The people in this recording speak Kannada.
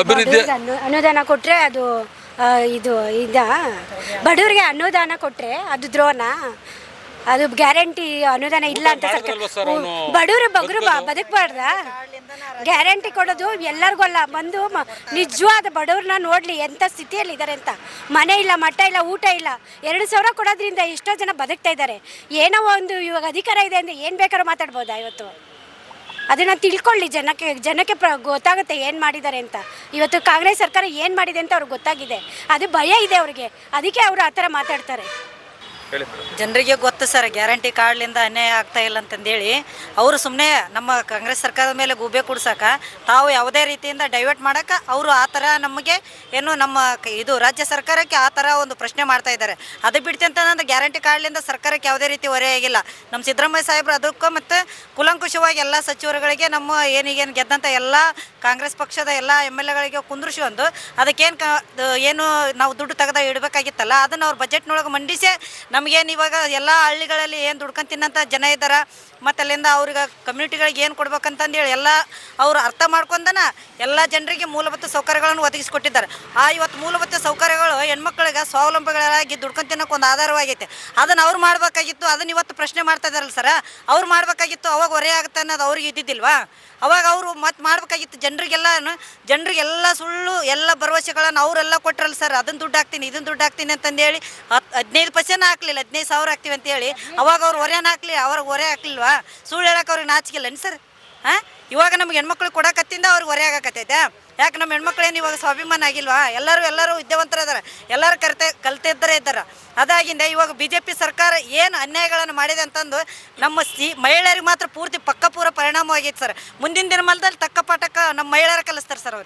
ಅಭಿವೃದ್ಧಿ ಅನುದಾನ ಕೊಟ್ಟರೆ ಅದು ಇದು ಇದ? ಬಡವರಿಗೆ ಅನುದಾನ ಕೊಟ್ಟರೆ ಅದು ದ್ರೋಣ? ಅದು ಗ್ಯಾರಂಟಿ ಅನುದಾನ ಇಲ್ಲ ಅಂತ? ಬಡವರು ಬಗ್ರು ಬದುಕಬಾರ್ದ? ಗ್ಯಾರಂಟಿ ಕೊಡೋದು ಎಲ್ಲರಿಗೂ ಅಲ್ಲ ಬಂದು ನಿಜವಾದ ಬಡವ್ರನ್ನ ನೋಡಲಿ ಎಂಥ ಸ್ಥಿತಿಯಲ್ಲಿ ಇದ್ದಾರೆ ಅಂತ. ಮನೆ ಇಲ್ಲ ಮಠ ಇಲ್ಲ ಊಟ ಇಲ್ಲ. ಎರಡು ಸಾವಿರ ಕೊಡೋದ್ರಿಂದ ಎಷ್ಟೋ ಜನ ಬದುಕ್ತಾ ಇದ್ದಾರೆ. ಏನೋ ಒಂದು ಇವಾಗ ಅಧಿಕಾರ ಇದೆ ಅಂದರೆ ಏನು ಬೇಕಾದ್ರೂ ಮಾತಾಡ್ಬೋದಾ ಇವತ್ತು? ಅದನ್ನ ತಿಳ್ಕೊಳ್ಳಿ. ಜನಕ್ಕೆ ಜನಕ್ಕೆ ಪ್ರ, ಗೊತ್ತಾಗುತ್ತೆ ಏನು ಮಾಡಿದ್ದಾರೆ ಅಂತ. ಇವತ್ತು ಕಾಂಗ್ರೆಸ್ ಸರ್ಕಾರ ಏನು ಮಾಡಿದೆ ಅಂತ ಅವ್ರಿಗೆ ಗೊತ್ತಾಗಿದೆ. ಅದು ಭಯ ಇದೆ ಅವ್ರಿಗೆ. ಅದಕ್ಕೆ ಅವರು ಆ ಥರ ಮಾತಾಡ್ತಾರೆ. ಜನರಿಗೆ ಗೊತ್ತು ಸರ್, ಗ್ಯಾರಂಟಿ ಕಾರ್ಡ್ಲಿಂದ ಅನ್ಯಾಯ ಆಗ್ತಾ ಇಲ್ಲ ಅಂತಂದೇಳಿ ಅವರು ಸುಮ್ಮನೆ ನಮ್ಮ ಕಾಂಗ್ರೆಸ್ ಸರ್ಕಾರದ ಮೇಲೆ ಗೂಬೆ ಕುಡ್ಸಕ ತಾವು ಯಾವುದೇ ರೀತಿಯಿಂದ ಡೈವರ್ಟ್ ಮಾಡಕ ಅವರು ಆ ಥರ ನಮಗೆ ಏನು ನಮ್ಮ ಇದು ರಾಜ್ಯ ಸರ್ಕಾರಕ್ಕೆ ಆ ಥರ ಒಂದು ಪ್ರಶ್ನೆ ಮಾಡ್ತಾ ಇದ್ದಾರೆ. ಅದು ಬಿಡ್ತಿ ಅಂತಂದ್ರೆ ಗ್ಯಾರಂಟಿ ಕಾರ್ಡ್ಲಿಂದ ಸರ್ಕಾರಕ್ಕೆ ಯಾವುದೇ ರೀತಿ ಹೊರೆಯಾಗಿಲ್ಲ ನಮ್ಮ ಸಿದ್ದರಾಮಯ್ಯ ಸಾಹೇಬ್ರು ಅದಕ್ಕೂ ಮತ್ತು ಕುಲಂಕುಷವಾಗಿ ಎಲ್ಲ ಸಚಿವರುಗಳಿಗೆ ನಮ್ಮ ಏನೀಗೇನು ಗೆದ್ದಂಥ ಎಲ್ಲ ಕಾಂಗ್ರೆಸ್ ಪಕ್ಷದ ಎಲ್ಲ ಎಂ ಎಲ್ ಎಗಳಿಗೆ ಕುಂದ್ರಿಸಿ ಒಂದು ಅದಕ್ಕೇನು ಏನು ನಾವು ದುಡ್ಡು ತೆಗೆದ ಇಡಬೇಕಾಗಿತ್ತಲ್ಲ, ಅದನ್ನು ಅವ್ರು ಬಜೆಟ್ನೊಳಗೆ ಮಂಡಿಸಿ ನಮಗೇನು ಇವಾಗ ಎಲ್ಲ ಹಳ್ಳಿಗಳಲ್ಲಿ ಏನು ದುಡ್ಕೊಂಡು ತಿನ್ನಂಥ ಜನ ಇದ್ದಾರೆ, ಮತ್ತು ಅಲ್ಲಿಂದ ಅವ್ರಿಗೆ ಕಮ್ಯುನಿಟಿಗಳಿಗೆ ಏನು ಕೊಡ್ಬೇಕಂತಂದೇಳಿ ಎಲ್ಲ ಅವರು ಅರ್ಥ ಮಾಡ್ಕೊಂಡನ ಎಲ್ಲ ಜನರಿಗೆ ಮೂಲಭೂತ ಸೌಕರ್ಯಗಳನ್ನು ಒದಗಿಸಿಕೊಟ್ಟಿದ್ದಾರೆ. ಆ ಇವತ್ತು ಮೂಲಭೂತ ಸೌಕರ್ಯಗಳು ಹೆಣ್ಮಕ್ಳಿಗೆ ಸ್ವಾವಲಂಬಿಗಳಾಗಿ ದುಡ್ಕೊಂಡು ತಿನ್ನೋಕೆ ಒಂದು ಆಧಾರವಾಗೈತೆ. ಅದನ್ನು ಅವ್ರು ಮಾಡಬೇಕಾಗಿತ್ತು, ಅದನ್ನು ಇವತ್ತು ಪ್ರಶ್ನೆ ಮಾಡ್ತಾ ಇದಾರಲ್ಲ ಸರ, ಅವ್ರು ಮಾಡಬೇಕಾಗಿತ್ತು, ಅವಾಗ ಹೊರೆ ಆಗುತ್ತೆ ಅನ್ನೋದು ಅವ್ರಿಗೆ ಇದ್ದಿದ್ದಿಲ್ವಾ? ಅವಾಗ ಅವರು ಮತ್ತೆ ಮಾಡಬೇಕಾಗಿತ್ತು ಜನರಿಗೆಲ್ಲ ಜನರಿಗೆಲ್ಲ ಸುಳ್ಳು, ಎಲ್ಲ ಭರವಸೆಗಳನ್ನು ಅವರೆಲ್ಲ ಕೊಟ್ಟರಲ್ಲ ಸರ್ ಅದನ್ನು ದುಡ್ಡು ಹಾಕ್ತೀನಿ ಇದನ್ನು ದುಡ್ಡು ಹಾಕ್ತೀನಿ ಅಂತಂದೇಳಿ ಹತ್ತು ಹದಿನೈದು ಪರ್ಸೆಂಟ್ ಹಾಕ್ಲಿಲ್ಲ, ಹದಿನೈದು ಸಾವಿರ ಹಾಕ್ತೀವಿ ಅಂತೇಳಿ. ಅವಾಗ ಅವ್ರು ಹೊರೆನ ಹಾಕ್ಲಿ ಅವ್ರಿಗೆ ಹೊರೆ ಹಾಕ್ಲಿಲ್ವಾ? ಸುಳ್ಳು ಹೇಳಕ್ಕೆ ಅವ್ರಿಗೆ ನಾಚಿಕಿಲ್ಲ ಸರ್? ಹಾಂ? ಇವಾಗ ನಮ್ಗೆ ಹೆಣ್ಮಕ್ಳು ಕೊಡಕತ್ತಿಂದ ಅವ್ರಿಗೆ ಹೊರೆ ಆಗಕತ್ತೈತೆ. ಯಾಕೆ ನಮ್ಮ ಹೆಣ್ಮಕ್ಳೇನು ಇವಾಗ ಸ್ವಾಭಿಮಾನ ಆಗಿಲ್ವಾ? ಎಲ್ಲರೂ ಎಲ್ಲರೂ ವಿದ್ಯಾವಂತರ ಇದಾರೆ. ಎಲ್ಲರೂ ಕರ್ತೆ, ಕಲ್ತಿದ್ದರೆ ಇದ್ದಾರೆ ಅದಾಗಿಂದ ಇವಾಗ ಬಿ ಜೆ ಪಿ ಸರ್ಕಾರ ಏನು ಅನ್ಯಾಯಗಳನ್ನು ಮಾಡಿದೆ ಅಂತಂದು ನಮ್ಮ ಸಿ, ಮಹಿಳೆಯರಿಗೆ ಮಾತ್ರ ಪೂರ್ತಿ ಪಕ್ಕಪೂರ ಪರಿಣಾಮವಾಗೈತೆ ಸರ್. ಮುಂದಿನ ದಿನಮಾನದಲ್ಲಿ ತಕ್ಕ ಪಾಠಕ್ಕೆ ನಮ್ಮ ಮಹಿಳೆಯರ ಕಲಿಸ್ತಾರೆ ಸರ್ ಅವ್ರಿಗೆ